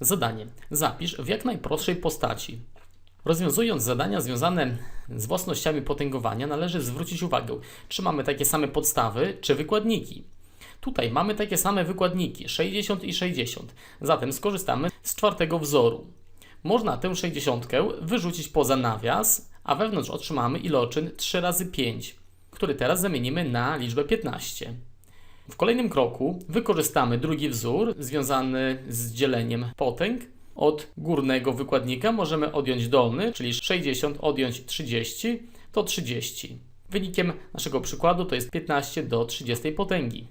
Zadanie. Zapisz w jak najprostszej postaci. Rozwiązując zadania związane z własnościami potęgowania, należy zwrócić uwagę, czy mamy takie same podstawy, czy wykładniki. Tutaj mamy takie same wykładniki 60 i 60, zatem skorzystamy z czwartego wzoru. Można tę 60 wyrzucić poza nawias, a wewnątrz otrzymamy iloczyn 3 razy 5, który teraz zamienimy na liczbę 15. W kolejnym kroku wykorzystamy drugi wzór związany z dzieleniem potęg. Od górnego wykładnika możemy odjąć dolny, czyli 60 odjąć 30 to 30. Wynikiem naszego przykładu to jest 15 do 30 potęgi.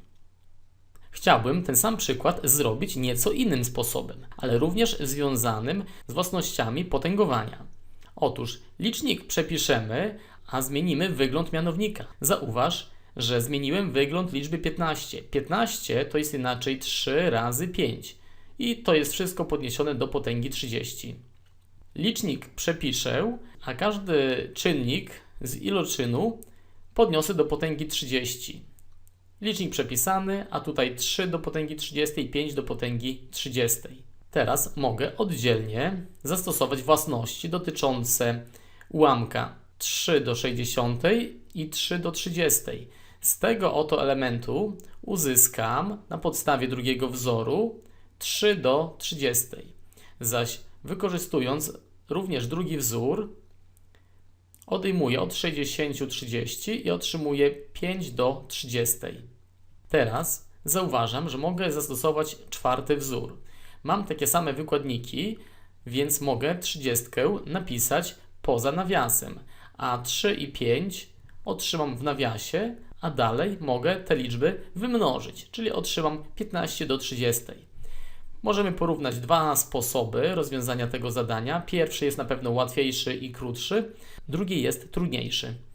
Chciałbym ten sam przykład zrobić nieco innym sposobem, ale również związanym z własnościami potęgowania. Otóż licznik przepiszemy, a zmienimy wygląd mianownika. Zauważ, że zmieniłem wygląd liczby 15. 15 to jest inaczej 3 razy 5 i to jest wszystko podniesione do potęgi 30. Licznik przepiszę, a każdy czynnik z iloczynu podniosę do potęgi 30. Licznik przepisany, a tutaj 3 do potęgi 30 i 5 do potęgi 30. Teraz mogę oddzielnie zastosować własności dotyczące ułamka 3 do 60 i 3 do 30. Z tego oto elementu uzyskam na podstawie drugiego wzoru 3 do 30. Zaś wykorzystując również drugi wzór, odejmuję od 60 30 i otrzymuję 5 do 30. Teraz zauważam, że mogę zastosować czwarty wzór. Mam takie same wykładniki, więc mogę 30 napisać poza nawiasem, a 3 i 5 otrzymam w nawiasie, a dalej mogę te liczby wymnożyć, czyli otrzymam 15 do 30. Możemy porównać dwa sposoby rozwiązania tego zadania. Pierwszy jest na pewno łatwiejszy i krótszy, drugi jest trudniejszy.